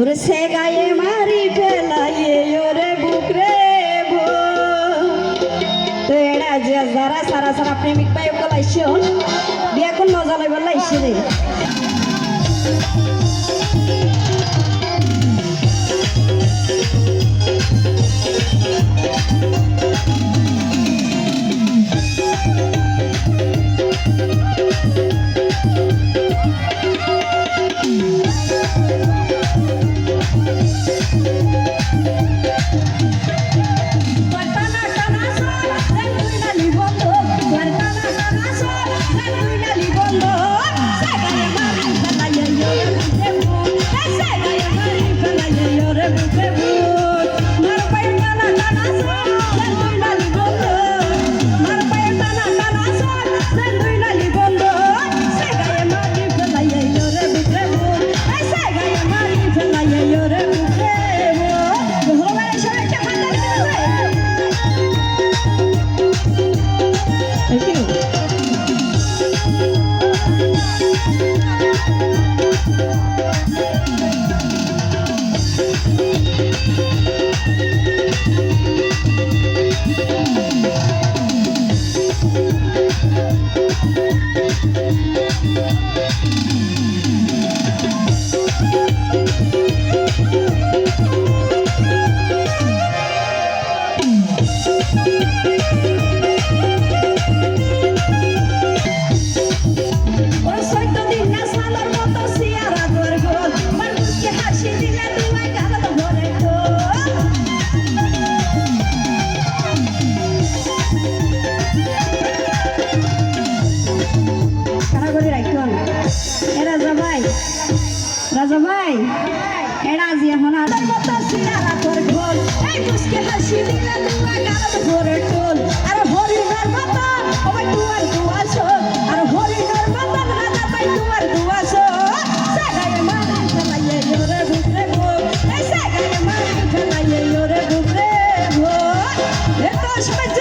ওরে সে গায়ে মারি ফেলাইয়ে ওরে বুকরে ভো তো এরা যে যারা সারা সারা প্রেমিক পাই বলাইছো বিয়া কোন মজা লাগবে লাইছে রে ওই ভাই এরা আজি এখন মুসকে হাসি দিলে তুই গাল ভরে টোল আর হরিণার মতো ওই তুয়ার দুয়াশো আর হরিণার মতো রাজা ভাই তুয়ার দুয়াশো সাগায় মারি ফেলাইয়ে ওরে বুকরে গো এই সাগায় মারি ফেলাইয়ে ওরে বুকরে গো এ তো সবাই